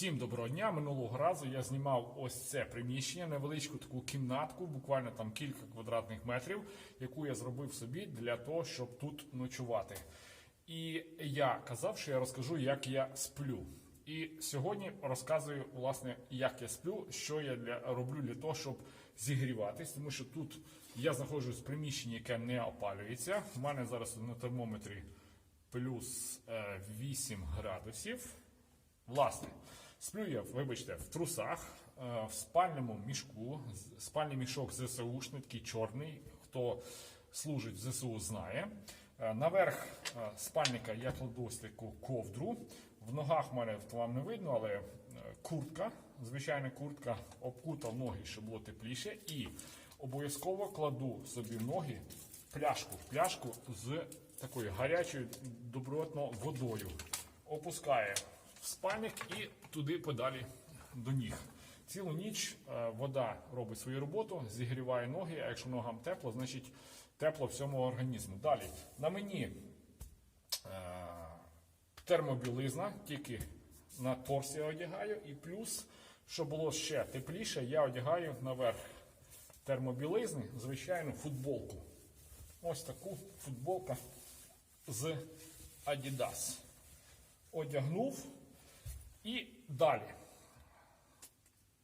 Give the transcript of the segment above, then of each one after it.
Всім доброго дня. Минулого разу я знімав ось це приміщення, невеличку таку кімнатку, буквально там кілька квадратних метрів, яку я зробив собі для того, щоб тут ночувати. І я казав, що я розкажу, як я сплю. І сьогодні розказую, власне, як я сплю, що я для, роблю для того, щоб зігріватись, тому що тут я знаходжусь в приміщенні, яке не опалюється. У мене зараз на термометрі плюс е, 8 градусів. Власне, сплю я, вибачте, в трусах, е, в спальному мішку. Спальний мішок ЗСУшний, такий чорний. Хто служить в ЗСУ, знає. Е, Наверх е, спальника я кладу ось таку ковдру. В ногах в мене вам не видно, але куртка, звичайна куртка, обкутав ноги, щоб було тепліше. І обов'язково кладу собі в ноги пляшку, пляшку з такою гарячою добротно водою. Опускає в спальник і туди подалі до ніг. Цілу ніч е, вода робить свою роботу, зігріває ноги, а якщо ногам тепло, значить тепло всьому організму. Далі на мені е, термобілизна, тільки на торс я одягаю, і плюс, щоб було ще тепліше, я одягаю наверх термобілизни, звичайну футболку. Ось таку футболка з Adidas. Одягнув і далі.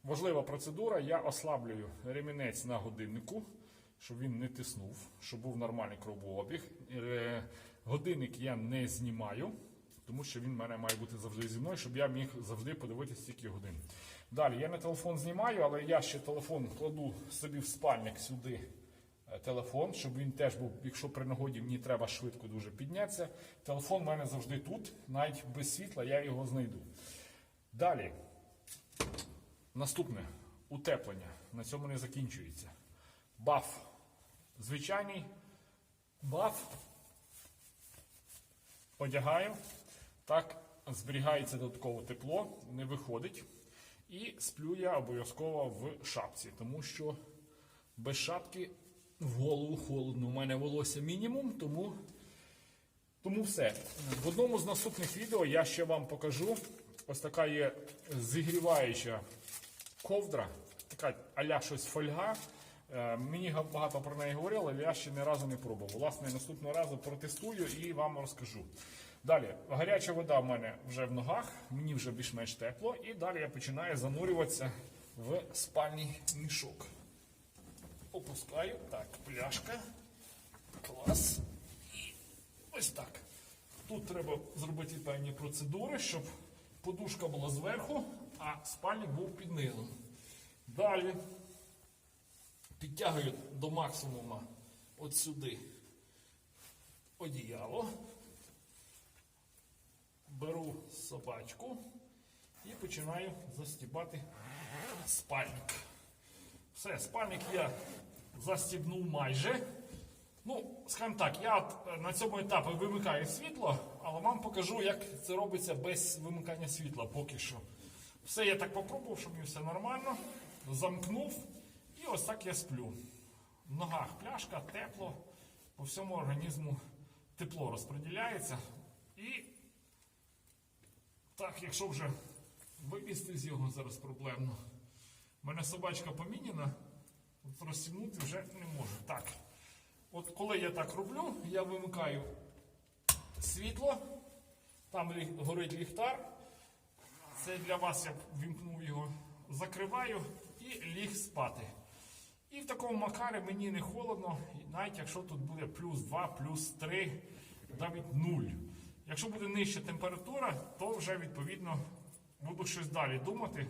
Важлива процедура. Я ослаблюю ремінець на годиннику, щоб він не тиснув, щоб був нормальний кровообіг. Е, Годинник я не знімаю, тому що він в мене має бути завжди зі мною, щоб я міг завжди подивитися стільки годин. Далі я на телефон знімаю, але я ще телефон кладу собі в спальник сюди е, телефон, щоб він теж був, якщо при нагоді мені треба швидко дуже піднятися. Телефон в мене завжди тут, навіть без світла я його знайду. Далі. Наступне утеплення. На цьому не закінчується. Баф. Звичайний баф. Одягаю. Так зберігається додатково тепло, не виходить. І сплю я обов'язково в шапці, тому що без шапки в голову холодно. У мене волосся мінімум, тому, тому все. В одному з наступних відео я ще вам покажу. Ось така є зігріваюча ковдра, така аля щось фольга. Е, Мені багато про неї говорили, але я ще ні разу не пробував. Власне, наступного разу протестую і вам розкажу. Далі, гаряча вода в мене вже в ногах, мені вже більш-менш тепло, і далі я починаю занурюватися в спальний мішок. Опускаю, так, пляшка. Клас. І ось так. Тут треба зробити певні процедури, щоб подушка була зверху, а спальник був під низом. Далі підтягую до максимуму от сюди одіяло. Беру собачку і починаю застібати спальник. Все, спальник я застібнув майже. Ну, скажімо так, я е, на цьому етапі вимикаю світло, але вам покажу, як це робиться без вимикання світла поки що. Все я так попробував, щоб мені все нормально. Замкнув і ось так я сплю. В ногах пляшка, тепло, по всьому організму тепло розподіляється. І так, якщо вже вилізти з його зараз проблемно. У мене собачка поміняна, от розсібнути вже не можу. Так. От коли я так роблю, я вимикаю світло, там горить ліхтар. Це для вас я вімкнув його, закриваю і ліг спати. І в такому макарі мені не холодно, навіть якщо тут буде плюс 2, плюс 3, навіть 0. Якщо буде нижча температура, то вже відповідно буду щось далі думати,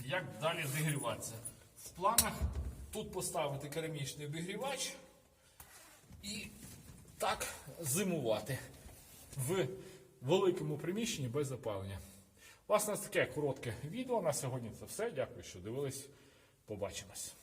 як далі зігріватися. В планах тут поставити керамічний обігрівач і так зимувати в великому приміщенні без запалення. Власне, таке коротке відео. На сьогодні це все. Дякую, що дивились. Побачимось.